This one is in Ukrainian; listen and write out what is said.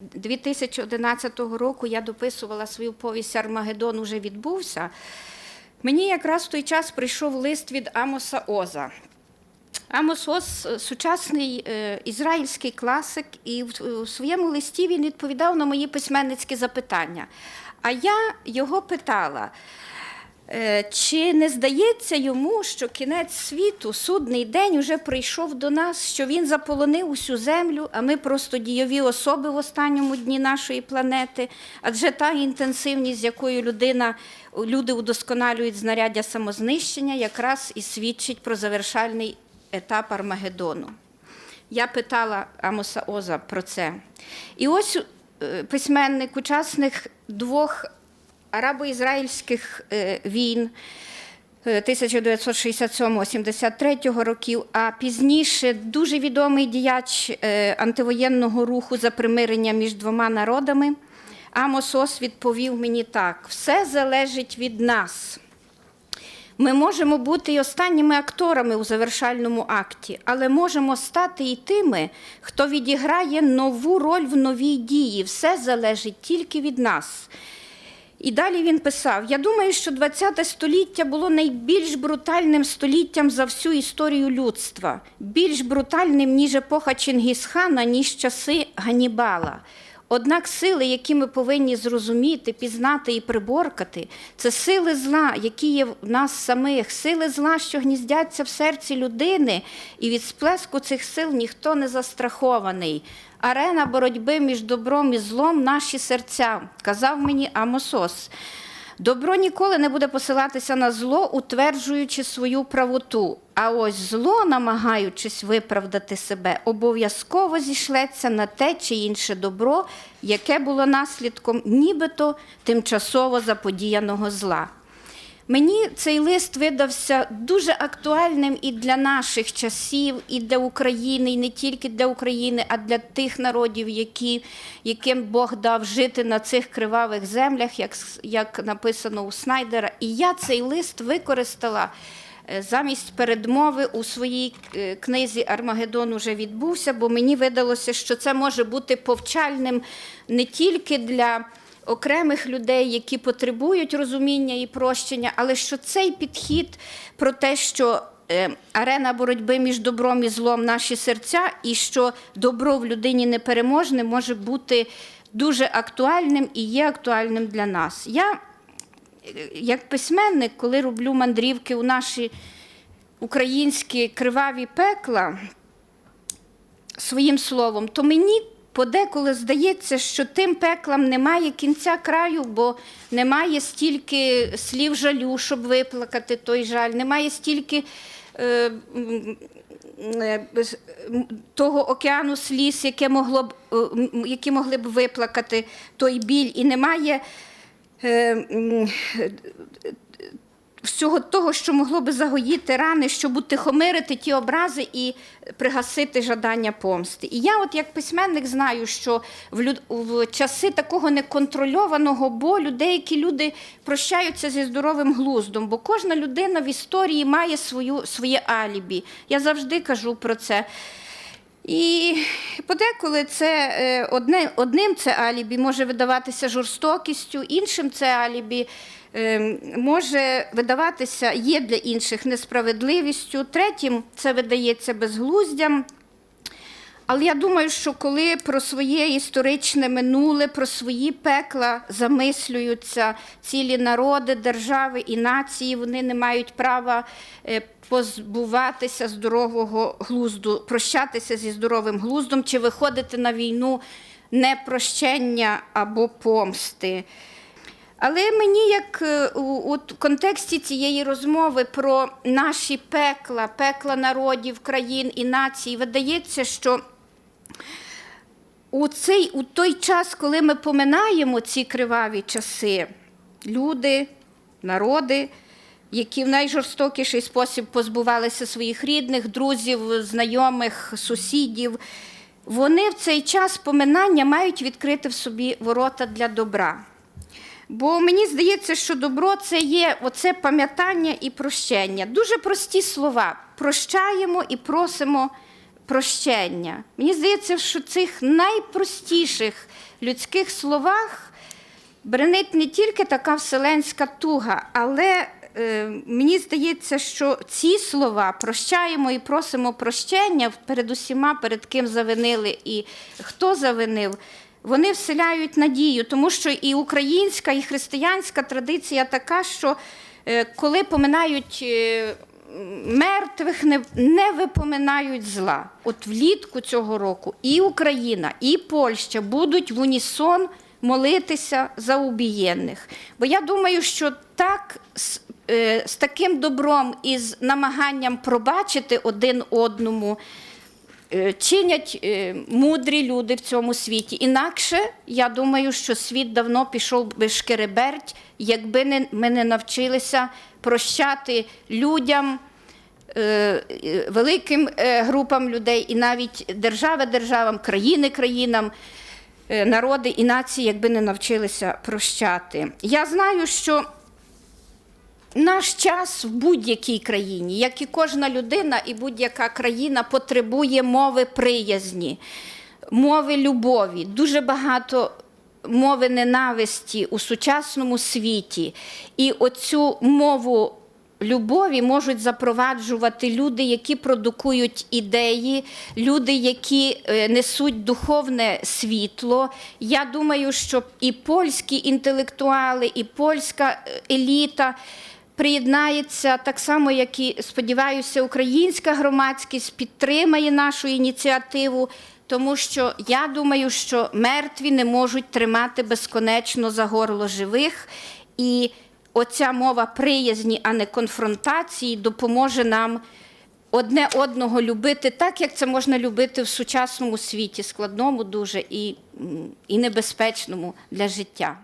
2011 року я дописувала свою повість Армагеддон уже відбувся. Мені якраз в той час прийшов лист від Амоса Оза. Амос Оз – сучасний е, ізраїльський класик, і в, своєму листі він відповідав на мої письменницькі запитання. А я його питала, чи не здається йому, що кінець світу, судний день, уже прийшов до нас, що він заполонив усю землю, а ми просто дійові особи в останньому дні нашої планети, адже та інтенсивність, з якою людина, люди удосконалюють знаряддя самознищення, якраз і свідчить про завершальний етап Армагеддону. Я питала Амоса Оза про це. І ось е, письменник, учасник двох арабо-ізраїльських е, війн е, 1967-73 років, а пізніше дуже відомий діяч е, антивоєнного руху за примирення між двома народами. Амос Ос відповів мені так: все залежить від нас. Ми можемо бути і останніми акторами у завершальному акті, але можемо стати і тими, хто відіграє нову роль в новій дії. Все залежить тільки від нас. І далі він писав: Я думаю, що ХХ століття було найбільш брутальним століттям за всю історію людства, більш брутальним, ніж епоха Чингісхана, ніж часи Ганібала. Однак сили, які ми повинні зрозуміти, пізнати і приборкати, це сили зла, які є в нас самих, сили зла, що гніздяться в серці людини, і від сплеску цих сил ніхто не застрахований. Арена боротьби між добром і злом наші серця, казав мені Амосос. Добро ніколи не буде посилатися на зло, утверджуючи свою правоту. А ось зло, намагаючись виправдати себе, обов'язково зійшлеться на те чи інше добро, яке було наслідком нібито тимчасово заподіяного зла. Мені цей лист видався дуже актуальним і для наших часів, і для України, і не тільки для України, а для тих народів, які, яким Бог дав жити на цих кривавих землях, як, як написано у Снайдера. І я цей лист використала е, замість передмови у своїй е, книзі Армагеддон уже відбувся, бо мені видалося, що це може бути повчальним не тільки для окремих людей, які потребують розуміння і прощення, але що цей підхід про те, що е, арена боротьби між добром і злом наші серця, і що добро в людині непереможне, може бути дуже актуальним і є актуальним для нас. Я, е, як письменник, коли роблю мандрівки у наші українські криваві пекла, своїм словом, то мені подеколи здається, що тим пеклам немає кінця краю, бо немає стільки слів жалю, щоб виплакати той жаль, немає стільки. е, е, Того океану сліз, яке могло б, е, які могли б виплакати той біль, і немає е, всього того, що могло би загоїти рани, щоб утихомирити ті образи і пригасити жадання помсти. І я, от як письменник, знаю, що в, люд... в часи такого неконтрольованого болю деякі люди прощаються зі здоровим глуздом, бо кожна людина в історії має свою, своє алібі. Я завжди кажу про це. І подеколи це е, одне, одним це алібі може видаватися жорстокістю, іншим це алібі е, може видаватися є для інших несправедливістю, третім це видається безглуздям. Але я думаю, що коли про своє історичне минуле, про свої пекла замислюються цілі народи, держави і нації, вони не мають права е, позбуватися здорового глузду, прощатися зі здоровим глуздом чи виходити на війну непрощення або помсти. Але мені, як е, у контексті цієї розмови про наші пекла, пекла народів, країн і націй, видається, що у, цей, у той час, коли ми поминаємо ці криваві часи, люди, народи, які в найжорстокіший спосіб позбувалися своїх рідних, друзів, знайомих, сусідів, вони в цей час поминання мають відкрити в собі ворота для добра. Бо мені здається, що добро це є оце пам'ятання і прощення. Дуже прості слова. Прощаємо і просимо прощення. Мені здається, що в цих найпростіших людських словах бренить не тільки така вселенська туга, але е, мені здається, що ці слова прощаємо і просимо прощення перед усіма, перед ким завинили і хто завинив. Вони вселяють надію, тому що і українська, і християнська традиція така, що е, коли поминають е, мертвих, не, не випоминають зла. От влітку цього року і Україна, і Польща будуть в унісон молитися за убієнних. Бо я думаю, що так з, е, таким добром і з намаганням пробачити один одному. Е, Чинять е, мудрі люди в цьому світі. Інакше я думаю, що світ давно пішов би шкереберть, якби ми не навчилися прощати людям, е, великим групам людей, і навіть держави державам, країни країнам, народи і нації, якби не навчилися прощати. Я знаю, що наш час в будь-якій країні, як і кожна людина, і будь-яка країна потребує мови приязні, мови любові. Дуже багато мови ненависті у сучасному світі. І оцю мову любові можуть запроваджувати люди, які продукують ідеї, люди, які е, несуть духовне світло. Я думаю, що і польські інтелектуали, і польська е, еліта приєднається так само, як і сподіваюся, українська громадськість підтримає нашу ініціативу. Тому що я думаю, що мертві не можуть тримати безконечно за горло живих, і оця мова приязні, а не конфронтації, допоможе нам одне одного любити так, як це можна любити в сучасному світі, складному дуже і, і небезпечному для життя.